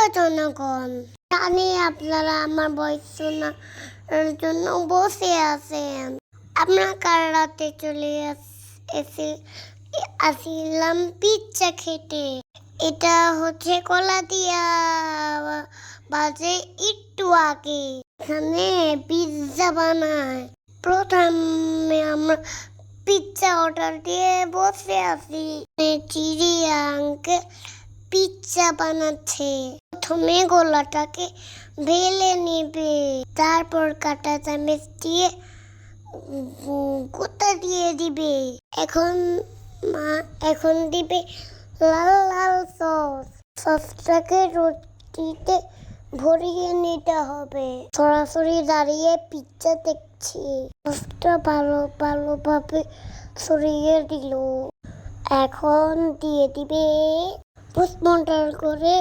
Hello জনগণ। জানি আপনারা আমার ভয়েস শোনার জন্য বসে আছেন। আমরা কাল রাতে চলে এসে আসিলাম পিৎজা খেতে। এটা হচ্ছে কলা দিয়া বাজে একটু আগে। এখানে পিৎজা বানায়। প্রথমে আমরা পিৎজা অর্ডার দিয়ে বসে আছি। চিড়ি আঙ্কেল পিৎজা বানাচ্ছে। প্রথমে গোলাটাকে ভেলে নেবে। তারপর কাটা চামচ দিয়ে গোটা দিয়ে দিবে। এখন মা এখন দিবে লাল লাল সস। সসটাকে রুটিতে ভরিয়ে নিতে হবে। সরাসরি দাঁড়িয়ে পিৎজা দেখছি। সসটা ভালো, ভালোভাবে সরিয়ে দিল। এখন দিয়ে দিবে পোস্টমর্টম করে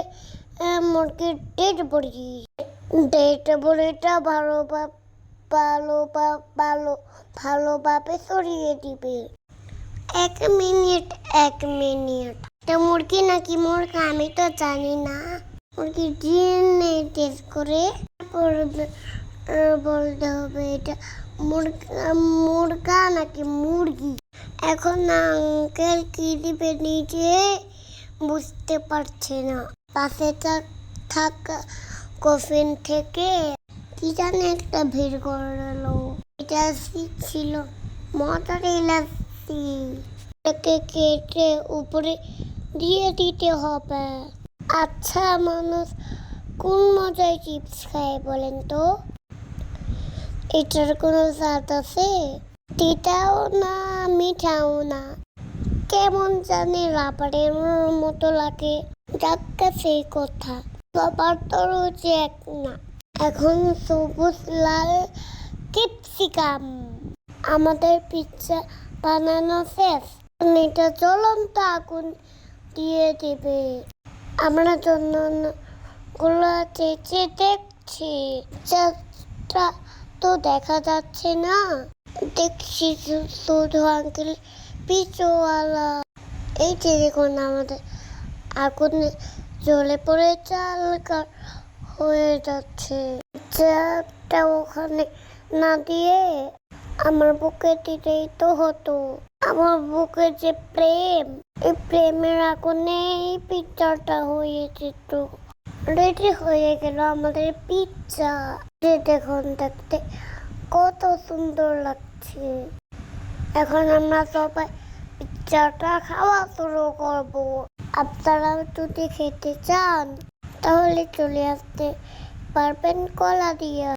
মুরগির ডেড বড়ি ডেড বড়িটা ভালো ভালো ভালো ভালোভাবে সরিয়ে দিবে। এক মিনিট এক মিনিট এটা মুরগি নাকি মুরগা? আমি তো জানি না। মুরগি ডিএনএ টেস্ট করে তারপর বলতে হবে এটা মুরগা মুরগা নাকি মুরগি? এখন আঙ্কেল কি দিবে নিজে বুঝতে পারছে না। পাশে থাক- কফিন থেকে। কি জানে একটা ভিড় করল। এটা ছিল? মজার ইলাচি এটাকে কেটে উপরে দিয়ে দিতে হবে। আচ্ছা মানুষ কোন মজায় চিপস খায় বলেন তো? এটার কোনো স্বাদ আছে? তিতাও না, মিঠাও না। কেমন জানি রাবারের মতো লাগে। যাকে সেই কথা। সবার তো রয়েছে এক না। এখন সবুজ, লাল, ক্যাপসিকাম। আমাদের পিৎজা বানানো শেষ। এটা জ্বলন্ত আগুন দিয়ে দেবে। আমরা জন্যগুলো চেঁচে দেখছি। পিৎজাটা তো দেখা যাচ্ছে না। দেখছি শুধু আঙ্কেল পিচোওয়ালা এই যে দেখুন আমাদের আগুন জ্বলে পড়ে চাল কা- হয়ে যাচ্ছে। চাটা ওখানে না দিয়ে আমার বুকে দিতেই তো হতো। আমার বুকে যে প্রেম, এই প্রেমের আগুনে এই পিৎজাটা হয়ে যেত। রেডি হয়ে গেল আমাদের পিৎজা যে দেখুন, দেখতে কত সুন্দর লাগছে। এখন আমরা সবাই পিৎজাটা খাওয়া শুরু করব। আপনারা যদি খেতে চান তাহলে চলে আসতে পারবেন কলা দিয়ে।